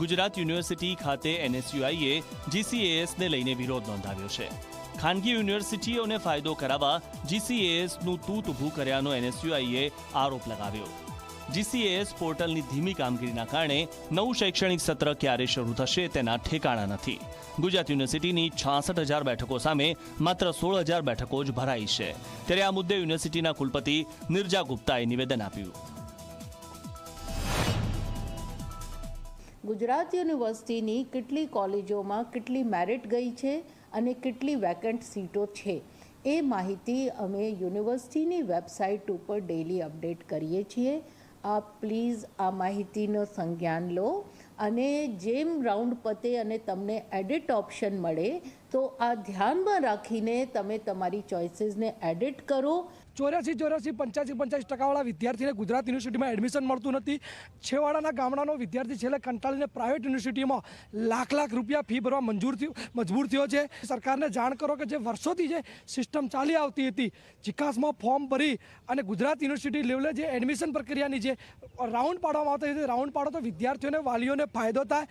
Gujarat university ખાતે એનએસયુઆઈએ જીસીએએસને લઈને વિરોધ નોંધાવ્યો છે. ખાનગી યુનિવર્સિટીઓને ફાયદો કરાવવા જીસીએએસનું તૂત ઊભું કર્યાનો એનએસયુઆઈએ આરોપ લગાવ્યો. જીસીએએસ પોર્ટલની ધીમી કામગીરીના કારણે નવું શૈક્ષણિક સત્ર ક્યારે શરૂ થશે તેના ઠેકાણા નથી. ગુજરાત યુનિવર્સિટીની છાસઠ હજાર બેઠકો સામે માત્ર સોળ હજાર બેઠકો જ ભરાઈ છે. ત્યારે આ મુદ્દે યુનિવર્સિટીના કુલપતિ નિર્જા ગુપ્તાએ નિવેદન આપ્યું. ગુજરાત યુનિવર્સિટીની કેટલી કોલેજોમાં કેટલી મેરિટ ગઈ છે અને કેટલી વેકન્ટ સીટો છે? એ માહિતી અમે યુનિવર્સિટીની વેબસાઇટ ઉપર ડેલી અપડેટ કરીએ છીએ. આપ પ્લીઝ આ માહિતીનો સંજ્ઞાન લો. અને જેમ રાઉન્ડ પતે અને તમને એડિટ ઓપ્શન મળે, તો આ ધ્યાનમાં રાખીને તમે તમારી ચોઇસીસને એડિટ કરો. ચોર્યાસી ચોર્યાસી, પંચ્યાસી પંચ્યાસી ટકાવાળા વિદ્યાર્થીને ગુજરાત યુનિવર્સિટીમાં એડમિશન મળતું નથી. છેવાડાના ગામડાનો વિદ્યાર્થી છેલ્લે કંટાળીને પ્રાઇવેટ યુનિવર્સિટીમાં લાખ લાખ રૂપિયા ફી ભરવા મંજૂર થયું, મજબૂર થયો છે. સરકારને જાણ કરો કે જે વર્ષોથી જે સિસ્ટમ ચાલી આવતી હતી ચિકાસમાં ફોર્મ ભરી અને ગુજરાત યુનિવર્સિટી લેવલે જે એડમિશન પ્રક્રિયાની જે રાઉન્ડ પાડવામાં આવતી હતી રાઉન્ડ પાડો તો વિદ્યાર્થીઓને વાલીઓને ફાયદો થાય